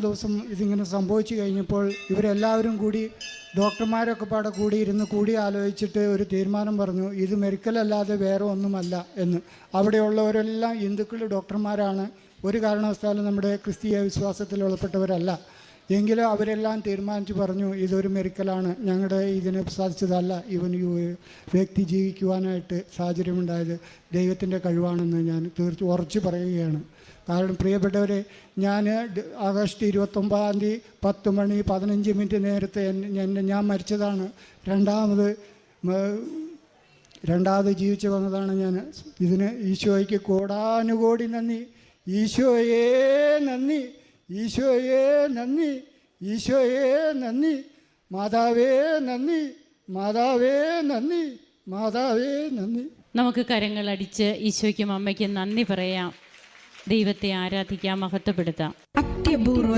ദിവസം ഇതിങ്ങനെ സംഭവിച്ചു കഴിഞ്ഞപ്പോൾ ഇവരെല്ലാവരും കൂടി ഡോക്ടർമാരൊക്കെ പാടെ കൂടി ഇരുന്ന് കൂടി ആലോചിച്ചിട്ട് ഒരു തീരുമാനം പറഞ്ഞു ഇത് മെഡിക്കലല്ലാതെ വേറെ ഒന്നുമല്ല എന്ന്. അവിടെയുള്ളവരെല്ലാം ഹിന്ദുക്കൾ ഡോക്ടർമാരാണ്. ഒരു കാരണവശാലും നമ്മുടെ ക്രിസ്തീയ വിശ്വാസത്തിൽ ഉൾപ്പെട്ടവരല്ല എങ്കിലും അവരെല്ലാം തീരുമാനിച്ചു പറഞ്ഞു ഇതൊരു മെറിക്കലാണ്. ഞങ്ങളുടെ ഇതിനെ സാധിച്ചതല്ല. ഇവൻ വ്യക്തി ജീവിക്കുവാനായിട്ട് സാഹചര്യമുണ്ടായത് ദൈവത്തിന്റെ കഴിവാണെന്ന് ഞാൻ തീർച്ച ഉറച്ചു പറയുകയാണ്. കാരണം പ്രിയപ്പെട്ടവരെ ഞാൻ ആഗസ്റ്റ് ഇരുപത്തൊമ്പതാം തീയതി പത്ത് മണി പതിനഞ്ച് മിനിറ്റ് നേരത്തെ എന്നെ- ഞാൻ മരിച്ചതാണ്. രണ്ടാമത് രണ്ടാമത് ജീവിച്ചു വന്നതാണ് ഞാൻ. ഇതിന് ഈശോയ്ക്ക് കോടാനുകോടി നന്ദി. ഈശോയേ നന്ദി. ഈശോയേ നന്ദി ഈശോയെ നന്ദി മാതാവേ നന്ദി മാതാവേ നന്ദി മാതാവേ നന്ദി. നമുക്ക് കരങ്ങൾ അടിച്ച് ഈശോയ്ക്കും അമ്മയ്ക്കും നന്ദി പറയാം. ദൈവത്തെ ആരാധിക്കാം മഹത്വപ്പെടുത്താം. അത്യപൂർവ